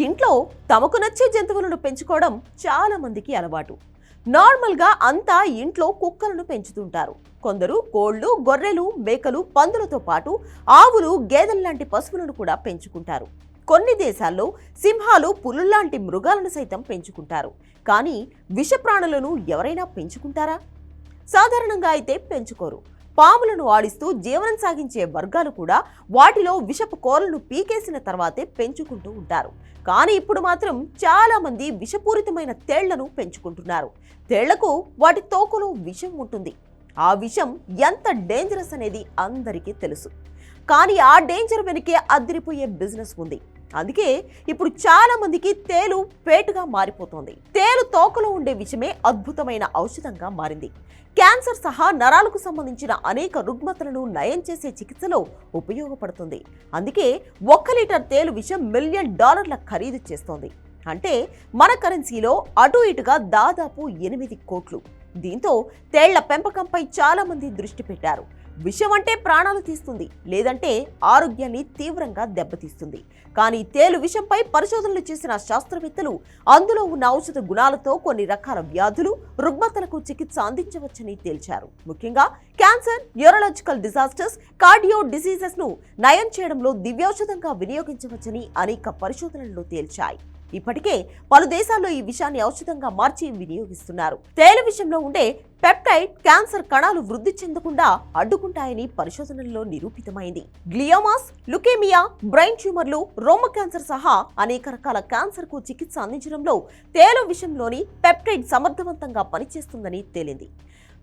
ఇంట్లో తమకు నచ్చే జంతువులను పెంచుకోవడం చాలా మందికి అలవాటు. నార్మల్గా అంతా ఇంట్లో కుక్కలను పెంచుతుంటారు. కొందరు కోళ్ళు గొర్రెలు మేకలు పందులతో పాటు ఆవులు గేదెల లాంటి పశువులను కూడా పెంచుకుంటారు. కొన్ని దేశాల్లో సింహాలు పులుల్లాంటి మృగాలను సైతం పెంచుకుంటారు. కానీ విషప్రాణులను ఎవరైనా పెంచుకుంటారా? సాధారణంగా అయితే పెంచుకోరు. పాములను ఆడిస్తూ జీవనం సాగించే వర్గాలు కూడా వాటిలో విషపు కోరలను పీకేసిన తర్వాతే పెంచుకుంటూ ఉంటారు. కానీ ఇప్పుడు మాత్రం చాలా మంది విషపూరితమైన తేళ్ళను పెంచుకుంటున్నారు. తేళ్ళకు వాటి తోకలో విషం ఉంటుంది. ఆ విషం ఎంత డేంజరస్ అనేది అందరికీ తెలుసు. కానీ ఆ డేంజర్ వెనుకే అదిరిపోయే బిజినెస్ ఉంది. అందుకే ఇప్పుడు చాలా మందికి తేలు పేటుగా మారిపోతోంది. తేలు తోకలో ఉండే విషమే అద్భుతమైన ఔషధంగా మారింది. క్యాన్సర్ సహా నరాలకు సంబంధించిన అనేక రుగ్మతలను నయం చేసే చికిత్సలో ఉపయోగపడుతుంది. అందుకే ఒక్క లీటర్ తేలు విషం మిలియన్ డాలర్ల ఖరీదు చేస్తోంది. అంటే మన కరెన్సీలో అటు ఇటుగా దాదాపు ఎనిమిది కోట్లు. దీంతో తేళ్ళ పెంపకంపై చాలా మంది దృష్టి పెట్టారు. విషం అంటే ప్రాణాలు తీస్తుంది లేదంటే ఆరోగ్యాన్ని తీవ్రంగా దెబ్బతీస్తుంది. కానీ తేలు విషంపై పరిశోధనలు చేసిన శాస్త్రవేత్తలు అందులో ఉన్న ఔషధ గుణాలతో కొన్ని రకాల వ్యాధులు రుగ్మతలకు చికిత్స అందించవచ్చని తేల్చారు. ముఖ్యంగా క్యాన్సర్ న్యూరలాజికల్ డిజాస్టర్స్ కార్డియో డిసీజెస్ను నయం చేయడంలో దివ్యౌషధంగా వినియోగించవచ్చని అనేక పరిశోధనలు తేల్చాయి. ఇప్పటికే పలు దేశాల్లో ఈ విషయాన్ని ఔషధంగా మార్చి వినియోగిస్తున్నారు. తేల విషయంలో ఉండే పెప్టైడ్ క్యాన్సర్ కణాలు వృద్ధి చెందకుండా అడ్డుకుంటాయని పరిశోధనల్లో నిరూపితమైంది. గ్లియోమాస్ లుకేమియా బ్రెయిన్ ట్యూమర్లు రోమ క్యాన్సర్ సహా అనేక రకాల క్యాన్సర్కు చికిత్స అందించడంలో తేల విషయంలోని పెప్టైడ్ సమర్థవంతంగా పనిచేస్తుందని తేలింది.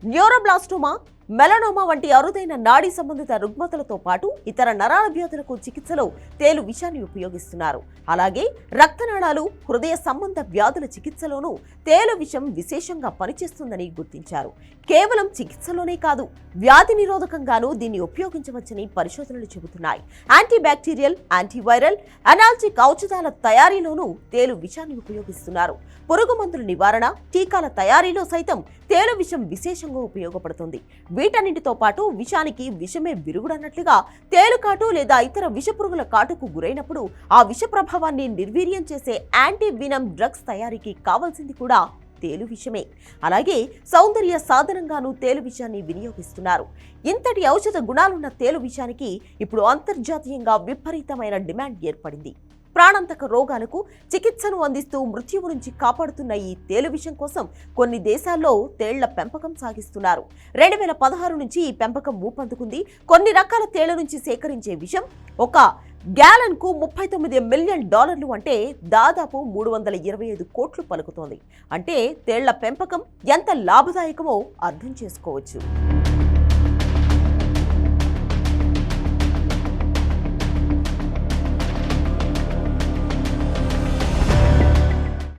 న్యూరోబ్లాస్టోమా మెలనోమా వంటి అరుదైన నాడీ సంబంధిత రుగ్మతలతో పాటు ఇతర నరాల వ్యాధులకు చికిత్సలో తేలు విషాన్ని ఉపయోగిస్తున్నారు. అలాగే రక్తనాళాలు హృదయ సంబంధ వ్యాధుల చికిత్సలోనూ తేలు విషం విశేషంగా పనిచేస్తుందని గుర్తించారు. కేవలం చికిత్సలోనే కాదు వ్యాధి నిరోధకంగానూ దీన్ని ఉపయోగించవచ్చని పరిశోధనలు చెబుతున్నాయి. యాంటీ బ్యాక్టీరియల్ యాంటీవైరల్ అనాల్జిక్ ఔషధాల తయారీలోనూ తేలు విషాన్ని ఉపయోగిస్తున్నారు. పురుగు మందుల నివారణ టీకాల తయారీలో సైతం తేలు విషం విశేషంగా ఉపయోగపడుతుంది. వీటన్నింటితో పాటు విషానికి విషమే విరుగుడన్నట్లుగా తేలుకాటు లేదా ఇతర విషపురుగుల కాటుకు గురైనప్పుడు ఆ విష ప్రభావాన్ని నిర్వీర్యం చేసే యాంటీ వినమ్ డ్రగ్స్ తయారీకి కావాల్సింది కూడా తేలు విషమే. అలాగే సౌందర్య సాధనంగాను తేలు విషయాన్ని వినియోగిస్తున్నారు. ఇంతటి ఔషధ గుణాలున్న తేలు విషయానికి ఇప్పుడు అంతర్జాతీయంగా విపరీతమైన డిమాండ్ ఏర్పడింది. ప్రాణాంతక రోగాలకు చికిత్సను అందిస్తూ మృత్యువు నుంచి కాపాడుతున్న ఈ తేలు విషం కోసం కొన్ని దేశాల్లో తేళ్ళ పెంపకం సాగిస్తున్నారు. రెండు వేల పదహారు నుంచి ఈ పెంపకం ఊపందుకుంది. కొన్ని రకాల తేళ్ళ నుంచి సేకరించే విషం ఒక గ్యాలన్కు ముప్పై తొమ్మిది మిలియన్ డాలర్లు అంటే దాదాపు మూడు వందల ఇరవై ఐదు కోట్లు పలుకుతోంది. అంటే తేళ్ళ పెంపకం ఎంత లాభదాయకమో అర్థం చేసుకోవచ్చు.